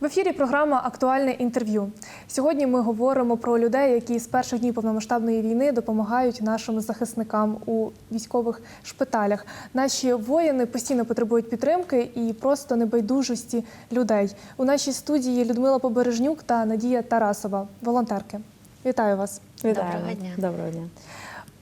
В ефірі програма Актуальне інтерв'ю. Сьогодні ми говоримо про людей, які з перших днів повномасштабної війни допомагають нашим захисникам у військових шпиталях. Наші воїни постійно потребують підтримки і просто небайдужості людей. У нашій студії Людмила Побережнюк та Надія Тарасова, волонтерки. Вітаю вас. Вітаю. Доброго дня. Доброго дня.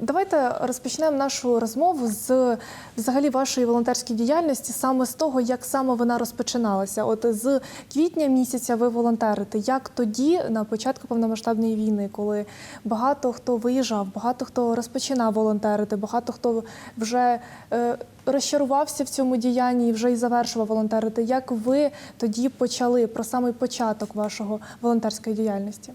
Давайте розпочнемо нашу розмову з взагалі вашої волонтерської діяльності, саме з того, як саме вона розпочиналася. От з квітня місяця ви волонтерите. Як тоді, на початку повномасштабної війни, коли багато хто виїжджав, багато хто розпочинав волонтерити, багато хто вже е, розчарувався в цьому діянні і вже і завершував волонтерити. Як ви тоді почали про самий початок вашого волонтерської діяльності?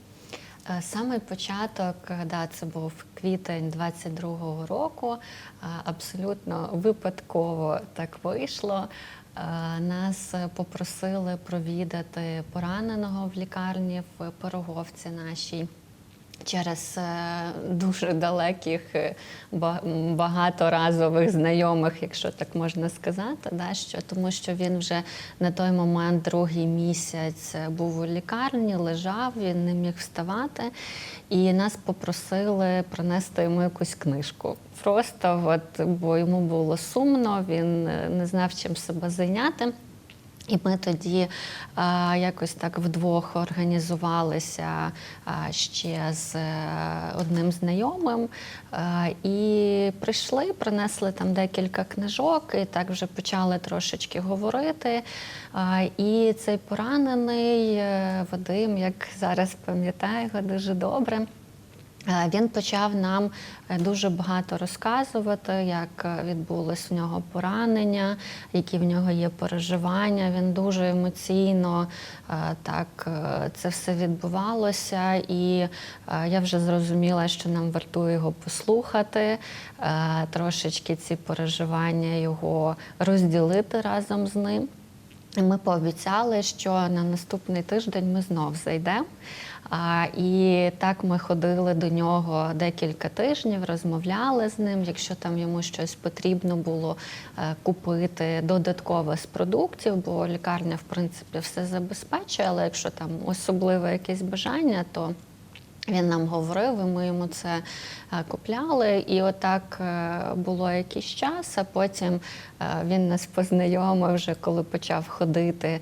Е, Самий початок, е, да, це був квітень 22-го року. Е, Абсолютно випадково так вийшло. Нас попросили провідати пораненого в лікарні в Пироговці нашій. Через е, дуже далеких е, багаторазових знайомих, якщо так можна сказати, да, що, тому що він вже на той момент другий місяць е, був у лікарні, лежав, він не міг вставати, і нас попросили принести йому якусь книжку. Просто от, бо йому було сумно, він не знав чим себе зайняти. І ми тоді а, якось так вдвох організувалися а, ще з е, одним знайомим а, і прийшли, принесли там декілька книжок, і так вже почали трошечки говорити. А, і цей поранений е, Вадим, як зараз пам'ятаю його дуже добре. Е, Він почав нам е, дуже багато розказувати, як е, відбулось в нього поранення, які в нього є переживання. Він дуже емоційно так це все відбувалося, і я вже зрозуміла, що нам вартує його послухати, трошечки ці переживання його розділити разом з ним. Ми пообіцяли, що на наступний тиждень ми знов зайдемо. І так ми ходили до нього декілька тижнів, розмовляли з ним. Якщо там йому щось потрібно було е, купити додаткове з продуктів, бо лікарня, в принципі, все забезпечує, але якщо там особливе якесь бажання, то він нам говорив, і ми йому це е, купляли. І отак е, було якийсь час, а потім е, він нас познайомив вже, коли почав ходити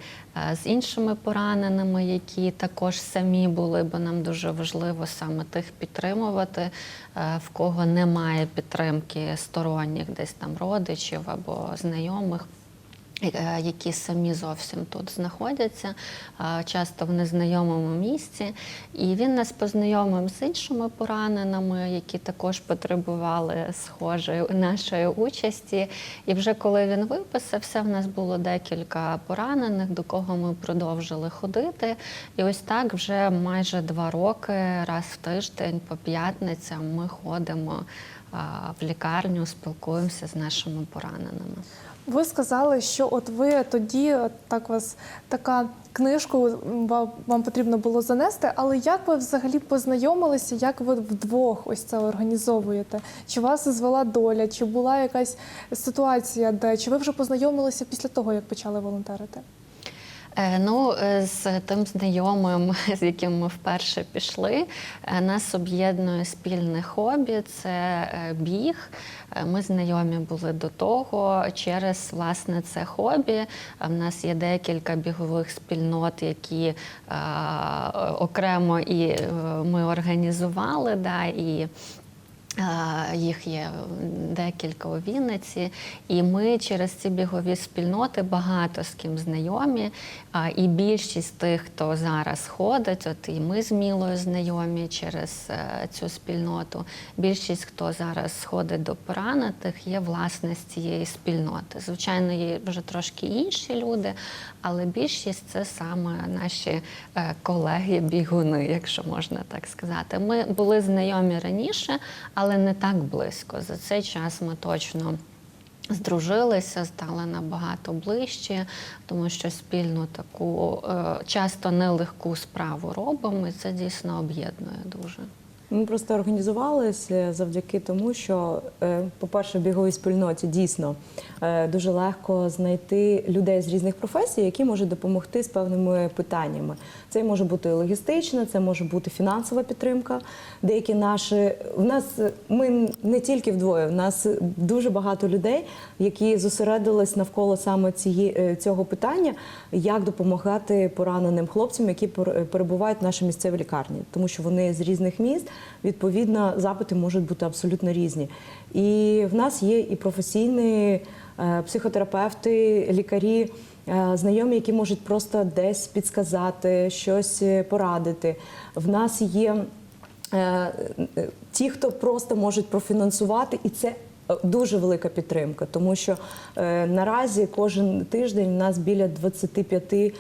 з іншими пораненими, які також самі були, бо нам дуже важливо саме тих підтримувати, в кого немає підтримки сторонніх, десь там родичів або знайомих. Е, Які самі зовсім тут знаходяться, е, часто в незнайомому місці. І він нас познайомив з іншими пораненими, які також потребували схожої нашої участі. І вже коли він виписався, в нас було декілька поранених, до кого ми продовжили ходити. І ось так вже майже два роки, раз в тиждень, по п'ятницям, ми ходимо е, в лікарню, спілкуємося з нашими пораненими. Ви сказали, що от ви тоді так вас така книжку вам, потрібно було занести. Але як ви взагалі познайомилися? Як ви вдвох ось це організовуєте? Чи вас звела доля? Чи була якась ситуація, де чи ви вже познайомилися після того, як почали волонтерити? Е, Ну, е, з тим знайомим, з яким ми вперше пішли, е, нас об'єднує спільне хобі це біг. Ми знайомі були до того через власне це хобі. В нас є декілька бігових спільнот, які окремо і ми організували. Да, і Їх є декілька у Вінниці, і ми через ці бігові спільноти багато з ким знайомі. І більшість тих, хто зараз ходить, от і ми з Мілою знайомі через е, цю спільноту. Більшість, хто зараз ходить до поранених, є власне з цієї спільноти. Звичайно, є вже трошки інші люди, але більшість це саме наші е, колеги-бігуни, якщо можна так сказати. Ми були знайомі раніше, але не так близько. За цей час ми точно. Здружилися, стали набагато ближче, тому що спільну таку е, часто нелегку справу робимо, і це дійсно об'єднує дуже. Ми просто організувалися завдяки тому, що, е, по-перше, в біговій спільноті дійсно е, дуже легко знайти людей з різних професій, які можуть допомогти з певними питаннями. Це може бути логістична, це може бути фінансова підтримка. Деякі наші в нас ми не тільки вдвоє, в нас дуже багато людей, які зосередились навколо саме цієї е, цього питання, як допомагати пораненим хлопцям, які пер- перебувають в нашій місцевій лікарні, тому що вони з різних міст. Відповідно, запити можуть бути абсолютно різні. І в нас є і професійні е, психотерапевти, лікарі. е, Знайомі, які можуть просто десь підсказати, щось е, порадити. В нас є ті, хто просто можуть профінансувати, і це дуже велика підтримка, тому що наразі кожен тиждень у нас біля 25 е,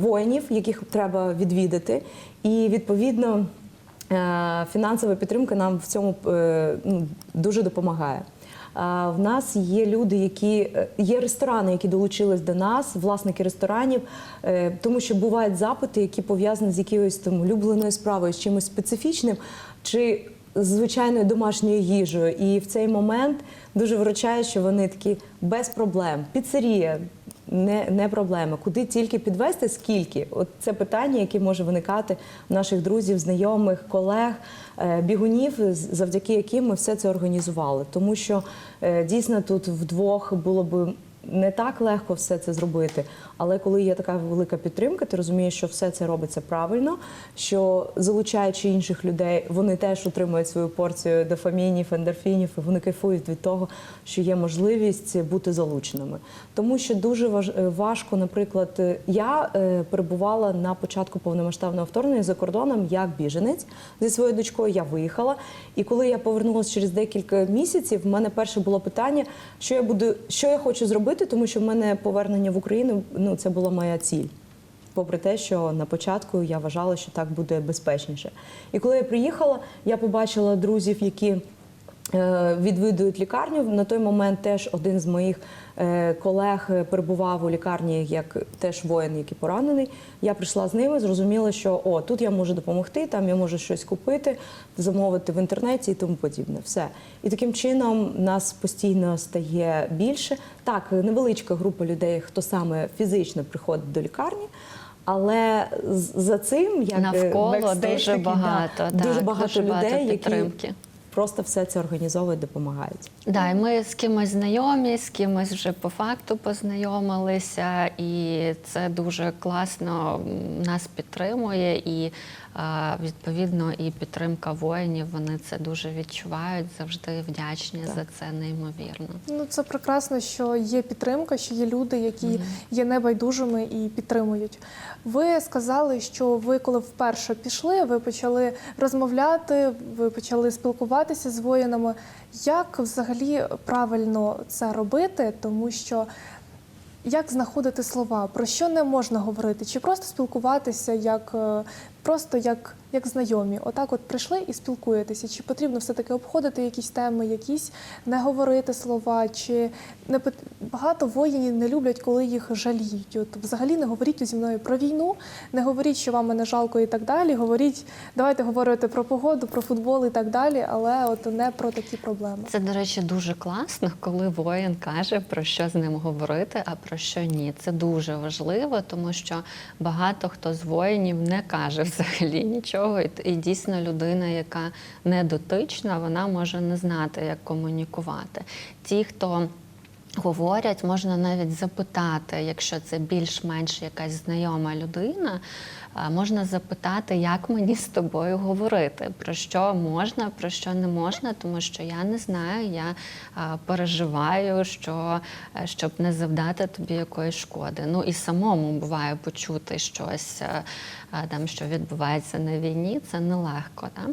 воїнів, яких треба відвідати, і відповідно фінансова підтримка нам в цьому е, ну, дуже допомагає. В нас є люди, які е, є ресторани, які долучились до нас, власники ресторанів, е, тому що бувають запити, які пов'язані з якоюсь там улюбленою справою, з чимось специфічним чи звичайною домашньою їжею. І в цей момент дуже виручає, що вони такі без проблем. Піцерія. Не, не проблема. Куди тільки підвести, скільки? От це питання, яке може виникати у наших друзів, знайомих, колег, е, бігунів, завдяки яким ми все це організували. Тому що е, дійсно тут вдвох було б не так легко все це зробити. Але коли є така велика підтримка, ти розумієш, що все це робиться правильно, що залучаючи інших людей, вони теж отримують свою порцію дофамінів, ендорфінів, і вони кайфують від того, що є можливість бути залученими. Тому що дуже е, важко, наприклад, е, я е, перебувала на початку повномасштабного вторгнення за кордоном як біженець зі своєю дочкою. Я виїхала. І коли я повернулася через декілька місяців, в мене перше було питання, що я буду, що я хочу зробити, тому що в мене повернення в Україну ну це була моя ціль. Попри те, що на початку я вважала, що так буде безпечніше. І коли я приїхала, я побачила друзів, які відвідують лікарню. На той момент теж один з моїх е, колег е, перебував у лікарні як теж воїн, який поранений. Я прийшла з ними, зрозуміла, що о, тут я можу допомогти, там я можу щось купити, замовити в інтернеті і тому подібне. Все. І таким чином нас постійно стає більше. Так, невеличка група людей, хто саме фізично приходить до лікарні. Але за цим як е, Навколо дуже такий, да, так, дуже багато дуже багато людей, які підтримки. Просто все це організовують, допомагають. Да, і ми з кимось знайомі, з кимось вже по факту познайомилися, і це дуже класно нас підтримує. І е, відповідно і підтримка воїнів. Вони це дуже відчувають, завжди вдячні за це неймовірно. Ну це прекрасно, що є підтримка, що є люди, які є небайдужими і підтримують. Ви сказали, що ви, коли вперше пішли, ви почали розмовляти, ви почали спілкуватися з воїнами. Як взагалі правильно це робити? Тому що як знаходити слова, про що не можна говорити, чи просто спілкуватися як е, просто як, як знайомі? Отак, от прийшли і спілкуєтеся. Чи потрібно все-таки обходити якісь теми, якісь не говорити слова, чи не багато воїнів не люблять, коли їх жаліють. От взагалі не говоріть зі мною про війну, не говоріть, що вам мене жалко і так далі. Говоріть, давайте говорити про погоду, про футбол і так далі, але от не про такі проблеми. Це, до речі, дуже класно, коли воїн каже, про що з ним говорити, а про що ні. Це дуже важливо, тому що багато хто з воїнів не каже взагалі нічого. І, і дійсно людина, яка не дотична, вона може не знати, як комунікувати. Ті, хто Говорять, можна навіть запитати, якщо це більш-менш якась знайома людина, можна запитати, як мені з тобою говорити, про що можна, про що не можна, тому що я не знаю, я переживаю, що е, щоб не завдати тобі якоїсь шкоди. Ну і самому буває почути щось е, е, там, що відбувається на війні, це нелегко. Так?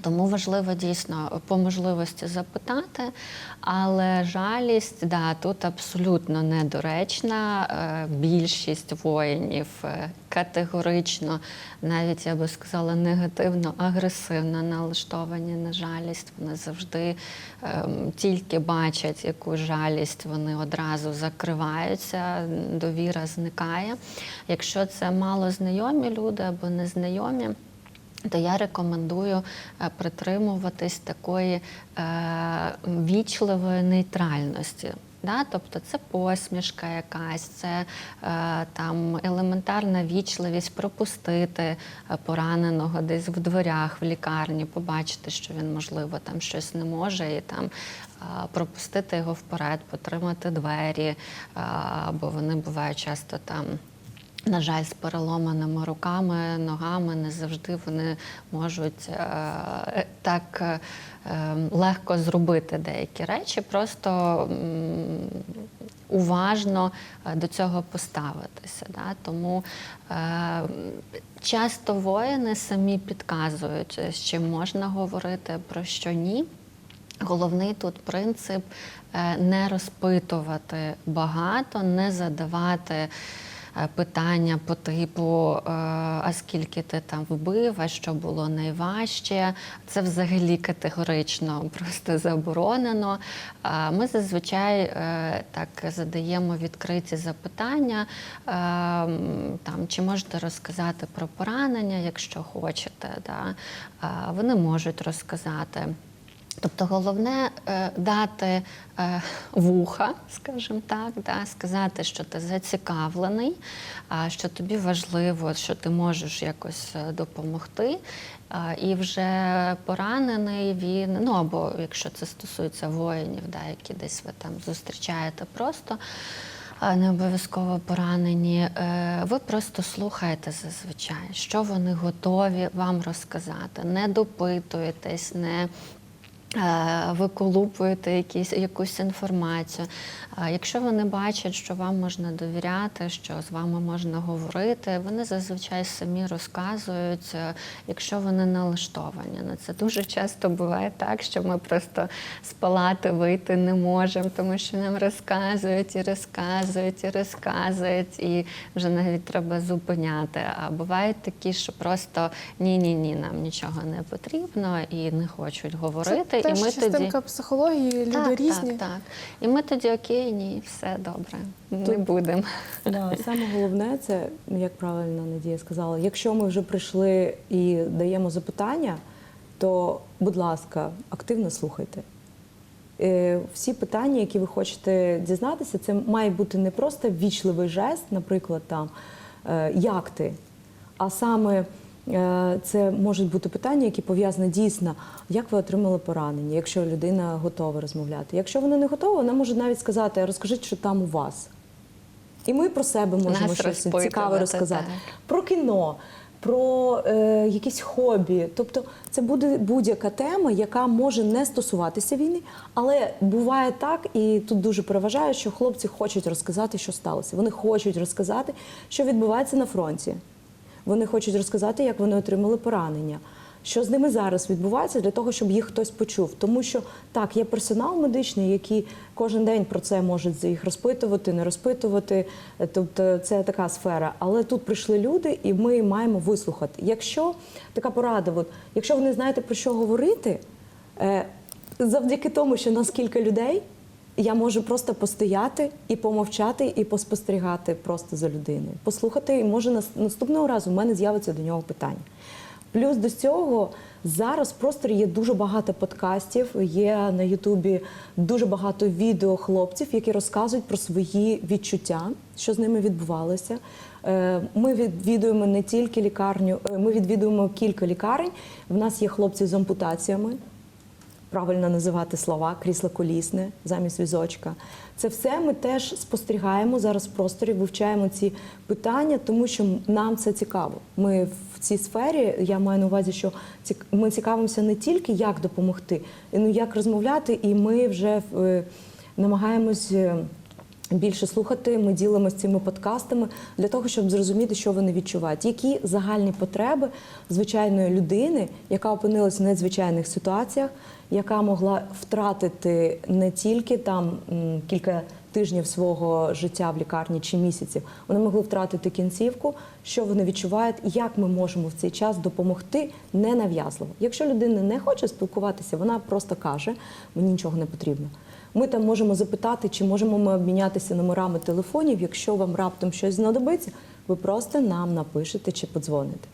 Тому важливо дійсно по можливості запитати, але жалість да, тут абсолютно недоречна. Е, Більшість воїнів е, категорично, навіть я би сказала, негативно, агресивно налаштовані на жалість. Вони завжди ем, тільки бачать якусь жалість, вони одразу закриваються, довіра зникає. Якщо це мало знайомі люди або незнайомі. То я рекомендую е, притримуватись такої е, вічливої нейтральності. Да? Тобто це посмішка якась, це е, там елементарна вічливість пропустити е, пораненого десь в дверях в лікарні, побачити, що він, можливо, там щось не може, і там пропустити його вперед, потримати двері, бо вони бувають часто там. На жаль, з переломаними руками, ногами не завжди вони можуть е, так е, легко зробити деякі речі, просто м, уважно е, до цього поставитися. Да? Тому е, часто воїни самі підказують, з чим можна говорити, про що ні. Головний тут принцип е, не розпитувати багато, не задавати питання по типу, е, а скільки ти там вбив, а що було найважче. Це взагалі категорично просто заборонено. Е, Ми зазвичай е, так задаємо відкриті запитання, е, там, чи можете розказати про поранення, якщо хочете. Да? Е, Вони можуть розказати. Тобто головне е, дати е, вуха, скажімо так, да, сказати, що ти зацікавлений, що тобі важливо, що ти можеш якось е, допомогти. І вже поранений він, ну або якщо це стосується воїнів, да, які десь ви там зустрічаєте просто. Не обов'язково поранені. Ви просто слухаєте зазвичай, що вони готові вам розказати. Не допитуєтесь, не виколупуєте якісь, якусь інформацію. Якщо вони бачать, що вам можна довіряти, що з вами можна говорити, вони зазвичай самі розказують, е, якщо вони налаштовані на це. Дуже часто буває так, що ми просто з палати вийти не можемо, тому що нам розказують і розказують, і розказують, і вже навіть треба зупиняти. А бувають такі, що просто ні-ні ні, нам нічого не потрібно і не хочуть говорити. Теж і ми частинка тоді психології, люди так, різні. Так, так. І ми тоді окей, ні, все добре, не будемо. Да, саме головне це, як правильно Надія сказала, якщо ми вже прийшли і даємо запитання, то, будь ласка, активно слухайте. Е, Всі питання, які ви хочете дізнатися, це має бути не просто вічливий жест, наприклад, там е, як ти, а саме це можуть бути питання, які пов'язані дійсно, як ви отримали поранення, якщо людина готова розмовляти. Якщо вона не готова, вона може навіть сказати, розкажіть, що там у вас. І ми про себе можемо Нас щось цікаве розказати. так. Про кіно, про е, якісь хобі. Тобто це буде будь-яка тема, яка може не стосуватися війни, але буває так, і тут дуже переважає, що хлопці хочуть розказати, що сталося. Вони хочуть розказати, що відбувається на фронті. Вони хочуть розказати, як вони отримали поранення. Що з ними зараз відбувається для того, щоб їх хтось почув? Тому що так, є персонал медичний, який кожен день про це можуть їх розпитувати, не розпитувати. Е, Тобто це така сфера. Але тут прийшли люди, і ми маємо вислухати. Якщо така порада, от, якщо ви не знаєте про що говорити, е, завдяки тому, що нас кілька людей, я можу просто постояти і помовчати, і поспостерігати просто за людиною. Послухати, і може наступного разу в мене з'явиться до нього питання. Плюс до цього зараз в просторі є дуже багато подкастів, є на Ютубі дуже багато відео хлопців, які розказують про свої відчуття, що з ними відбувалося. Е, Ми відвідуємо не тільки лікарню, е, ми відвідуємо кілька лікарень. В нас є хлопці з ампутаціями правильно називати слова, крісло колісне замість візочка. Це все ми теж спостерігаємо зараз в просторі, вивчаємо ці питання, тому що нам це цікаво. Ми в цій сфері, я маю на увазі, що ми цікавимося не тільки як допомогти, ну як розмовляти, і ми вже е, намагаємось. Більше слухати, ми ділимося цими подкастами для того, щоб зрозуміти, що вони відчувають, які загальні потреби звичайної людини, яка опинилася в надзвичайних ситуаціях, яка могла втратити не тільки там кілька тижнів свого життя в лікарні чи місяців, вони могли втратити кінцівку, що вони відчувають, і як ми можемо в цей час допомогти ненав'язливо. Якщо людина не хоче спілкуватися, вона просто каже: мені нічого не потрібно. Ми там можемо запитати, чи можемо ми обмінятися номерами телефонів. Якщо вам раптом щось знадобиться, ви просто нам напишете чи подзвоните.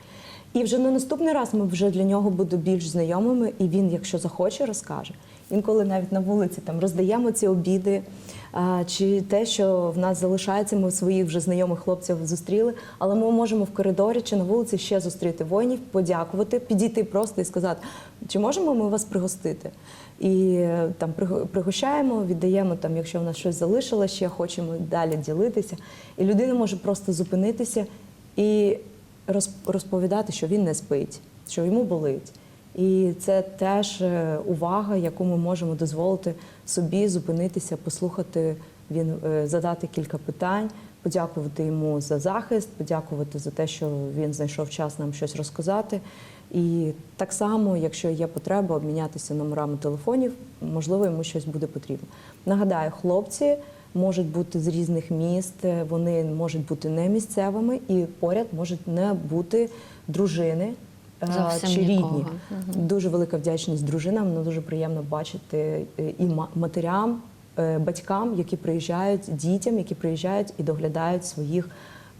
І вже на наступний раз ми вже для нього будемо більш знайомими, і він, якщо захоче, розкаже. Інколи навіть на вулиці там роздаємо ці обіди, чи те, що в нас залишається, ми своїх вже знайомих хлопців зустріли, але ми можемо в коридорі чи на вулиці ще зустріти воїнів, подякувати, підійти просто і сказати, чи можемо ми вас пригостити? І там приго- пригощаємо, віддаємо там, якщо в нас щось залишилося, ще хочемо далі ділитися. І людина може просто зупинитися і роз- розповідати, що він не спить, що йому болить. І це теж е, увага, яку ми можемо дозволити собі зупинитися, послухати він, е, задати кілька питань, подякувати йому за захист, подякувати за те, що він знайшов час нам щось розказати. І так само, якщо є потреба, обмінятися номерами телефонів, можливо, йому щось буде потрібно. Нагадаю, хлопці можуть бути з різних міст, вони можуть бути не місцевими, і поряд можуть не бути дружини е, Зовсім чи нікого. рідні. Дуже велика вдячність дружинам. Ну дуже приємно бачити е, і ма- матерям, батькам, які приїжджають, дітям, які приїжджають і доглядають своїх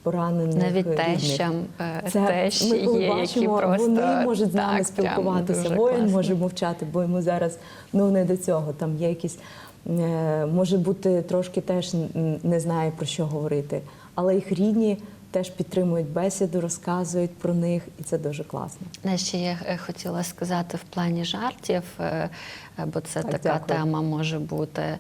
поранених Навіть тещам, е, Це теж ми коли є, які бачимо, просто вони можуть з нами так, спілкуватися. Воїн класно. може мовчати, бо йому зараз ну не до цього. Там є якісь е, може бути трошки теж не знає про що говорити, але їх рідні теж підтримують бесіду, розказують про них, і це дуже класно. Ще я е, хотіла сказати в плані жартів, е, е, бо це Так, така дякую. тема може бути.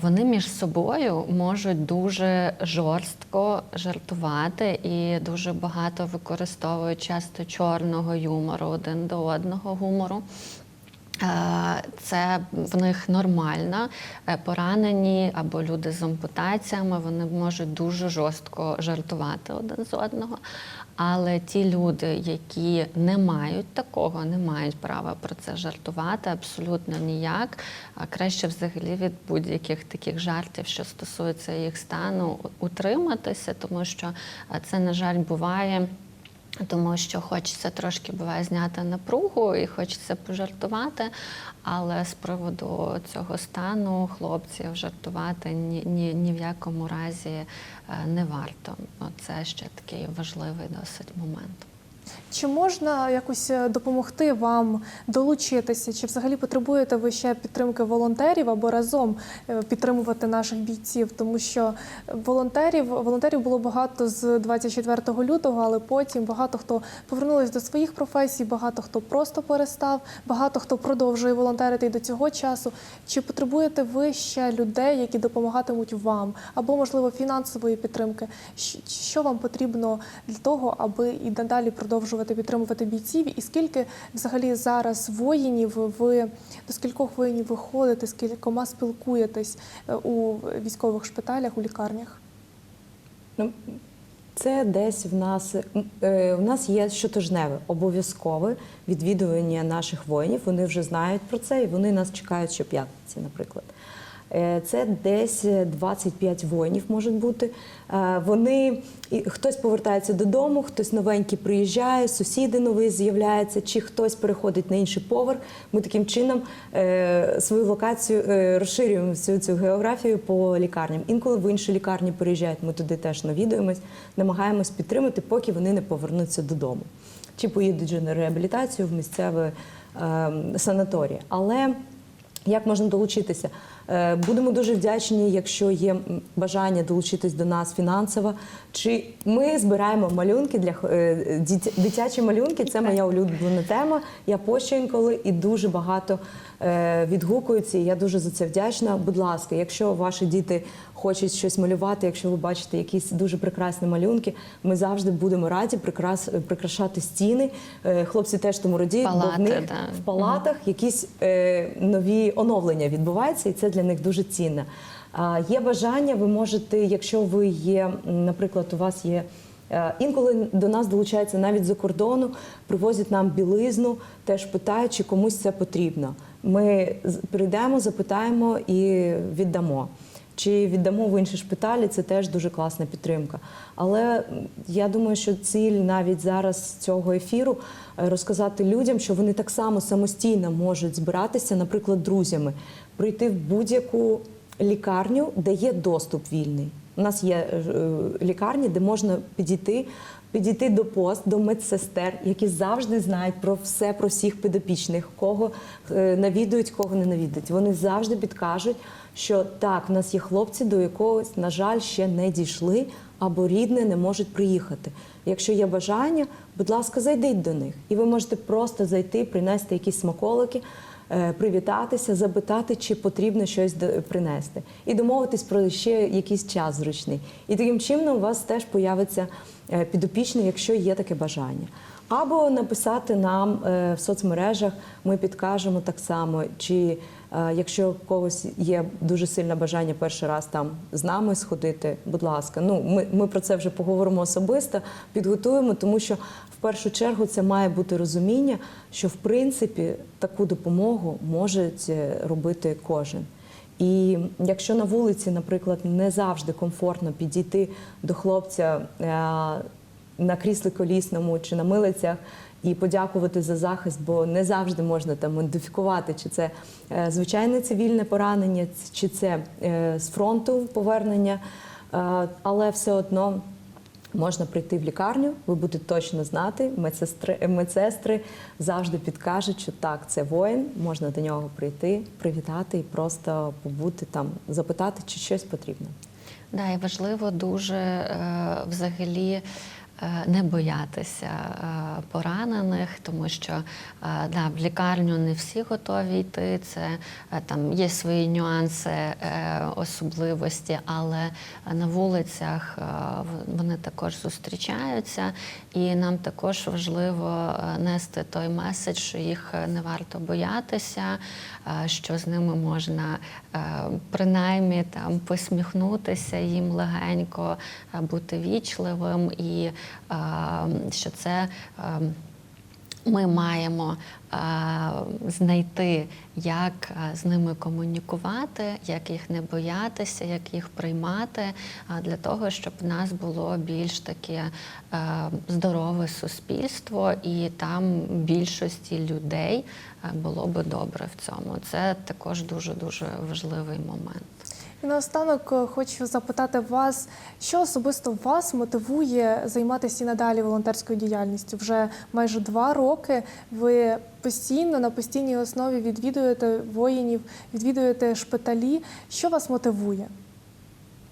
Вони між собою можуть дуже жорстко жартувати і дуже багато використовують часто чорного юмору один до одного гумору. Е, Це в них нормально. Е, Поранені або люди з ампутаціями вони можуть дуже жорстко жартувати один з одного. Але ті люди, які не мають такого, не мають права про це жартувати абсолютно ніяк. А краще взагалі від будь-яких таких жартів, що стосуються їх стану, утриматися, тому що е, це, на жаль, буває. Тому що хочеться трошки буває зняти напругу і хочеться пожартувати, але з приводу цього стану хлопців жартувати ні, ні, ні в якому разі е, не варто. Це ще такий важливий досить момент. Чи можна якось е, допомогти вам долучитися? Чи взагалі потребуєте ви ще підтримки волонтерів або разом е, підтримувати наших бійців? Тому що волонтерів волонтерів було багато з 24 лютого, але потім багато хто повернулись до своїх професій, багато хто просто перестав, багато хто продовжує волонтерити і до цього часу. Чи потребуєте ви ще людей, які допомагатимуть вам, або можливо фінансової підтримки? Що вам потрібно для того, аби і надалі продовжувати підтримувати бійців? І скільки взагалі зараз воїнів ви до скількох воїнів ви ходите, з кількома спілкуєтесь е, у військових шпиталях, у лікарнях? Ну, це десь в нас е, у нас є щотижневе обов'язкове відвідування наших воїнів. Вони вже знають про це, і вони нас чекають щоп'ятниці, наприклад. Е, Це десь 25 воїнів можуть бути. Е, Вони хтось повертається додому, хтось новенький приїжджає, сусіди нові з'являються, чи хтось переходить на інший поверх. Ми таким чином е, свою локацію е, розширюємо всю цю географію по лікарням. Інколи в інші лікарні переїжджають, ми туди теж навідуємось, намагаємось підтримати, поки вони не повернуться додому. Чи поїдуть же на реабілітацію в місцеве е, санаторій. Але як можна долучитися? Е, Будемо дуже вдячні, якщо є бажання долучитись до нас фінансово. Чи ми збираємо малюнки для е, дитячі малюнки? Це моя улюблена тема. Я пощу інколи і дуже багато е, відгукуються. Я дуже за це вдячна. Будь ласка, якщо ваші діти хочуть щось малювати, якщо ви бачите якісь дуже прекрасні малюнки, ми завжди будемо раді прикрас, прикрашати стіни. Е, Хлопці теж тому радіють, бо в них да. в палатах якісь е, нові оновлення відбуваються, і це для них дуже цінно. А, є бажання, ви можете, якщо ви є, наприклад, у вас є. е, Інколи до нас долучаються навіть за кордону, привозять нам білизну, теж питають, чи комусь це потрібно. Ми прийдемо, запитаємо і віддамо. Чи віддамо в інші шпиталі, це теж дуже класна підтримка. Але я думаю, що ціль навіть зараз цього ефіру е, розказати людям, що вони так само самостійно можуть збиратися, наприклад, друзями, прийти в будь-яку лікарню, де є доступ вільний. У нас є е, лікарні, де можна підійти, підійти до пост, до медсестер, які завжди знають про все, про всіх підопічних, кого е, навідують, кого не навідують. Вони завжди підкажуть, що так, в нас є хлопці, до якогось, на жаль, ще не дійшли, або рідне не можуть приїхати. Якщо є бажання, будь ласка, зайдіть до них. І ви можете просто зайти, принести якісь смаколики, привітатися, запитати, чи потрібно щось принести, і домовитись про ще якийсь час зручний. І таким чином у вас теж появиться е, підопічний, якщо є таке бажання. Або написати нам е, в соцмережах, ми підкажемо так само, чи е, якщо у когось є дуже сильне бажання перший раз там з нами сходити, будь ласка, ну ми, ми про це вже поговоримо особисто, підготуємо, тому що в першу чергу це має бути розуміння, що в принципі таку допомогу може е, робити кожен. І якщо на вулиці, наприклад, не завжди комфортно підійти до хлопця е, на кріслі колісному чи на милицях і подякувати за захист, бо не завжди можна там ідентифікувати, чи це е, звичайне цивільне поранення, чи це е, з фронту повернення, Е, але все одно. Можна прийти в лікарню, ви будете точно знати, медсестри, медсестри завжди підкажуть, що так, це воїн, можна до нього прийти, привітати і просто побути там, запитати, чи щось потрібно. Да, і важливо дуже взагалі. Е, Не боятися е, поранених, тому що е, да, в лікарню не всі готові йти. Це там є свої нюанси, особливості, але на вулицях вони також зустрічаються, і нам також важливо нести той меседж, що їх не варто боятися, що з ними можна принаймні там посміхнутися їм легенько, бути вічливим, і що це. ми маємо знайти, як з ними комунікувати, як їх не боятися, як їх приймати, для того, щоб в нас було більш таке здорове суспільство, і там більшості людей було би добре в цьому. Це також дуже дуже важливий момент. І наостанок е, хочу запитати вас, що особисто вас мотивує займатися і надалі волонтерською діяльністю? Вже майже два роки ви постійно на постійній основі відвідуєте воїнів, відвідуєте шпиталі. Що вас мотивує?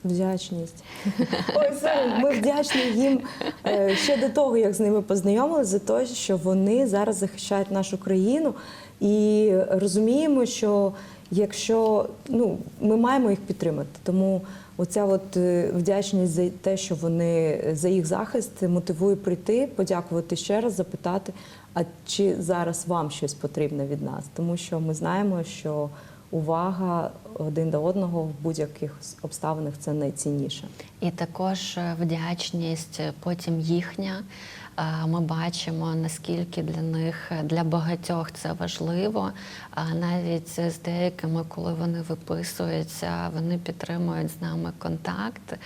Вдячність. Ой, sorry, ми вдячні їм е, ще до того, як з ними познайомилися, за те, що вони зараз захищають нашу країну, і розуміємо, що якщо ну, ми маємо їх підтримати, тому оця от е, вдячність за те, що вони за їх захист мотивує прийти, подякувати ще раз, запитати, а чи зараз вам щось потрібно від нас, тому що ми знаємо, що увага один до одного в будь-яких обставинах це найцінніше. І також е, вдячність е, потім їхня. Ми бачимо, наскільки для них, для багатьох це важливо. А Навіть з деякими, коли вони виписуються, вони підтримують з нами контакт.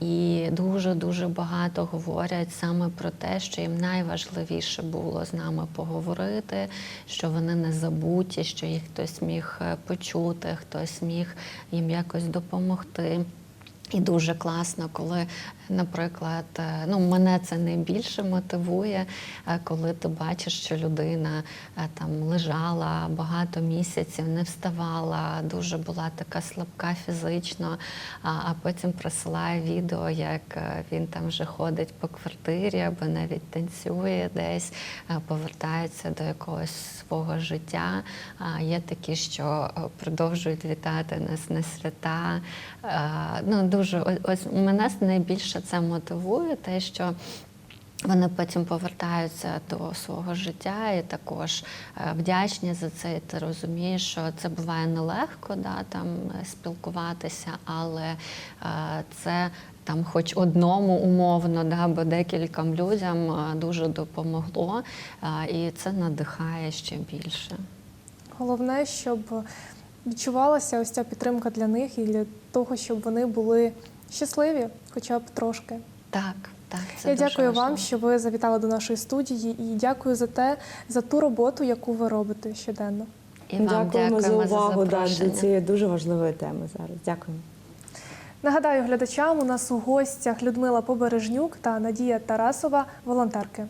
І дуже-дуже багато говорять саме про те, що їм найважливіше було з нами поговорити, що вони не забуті, що їх хтось міг е, почути, хтось міг їм якось допомогти. І дуже класно, коли, наприклад, е, ну мене це найбільше мотивує, е, коли ти бачиш, що людина е, там лежала багато місяців, не вставала, дуже була така слабка фізично, а, потім присилає відео, як він там вже ходить по квартирі або навіть танцює десь, повертається до якогось свого життя. Є такі, що продовжують вітати нас на свята. Ну, дуже ось мене найбільше це мотивує, те, що. Вони потім повертаються до свого життя і також е, вдячні за це. І ти розумієш, що це буває нелегко, да, там е, спілкуватися, але е, це там, хоч одному умовно, да, або декільком людям дуже допомогло, і це надихає ще більше. Головне, щоб відчувалася ось ця підтримка для них і для того, щоб вони були щасливі, хоча б трошки. Так, так, це Я дуже дякую вам, що ви завітали до нашої студії, і дякую за те, за ту роботу, яку ви робите щоденно. І вам дякуємо, за увагу да, до для цієї дуже важливої теми зараз. Дякуємо. Нагадаю глядачам, у нас у гостях Людмила Побережнюк та Надія Тарасова, волонтерки.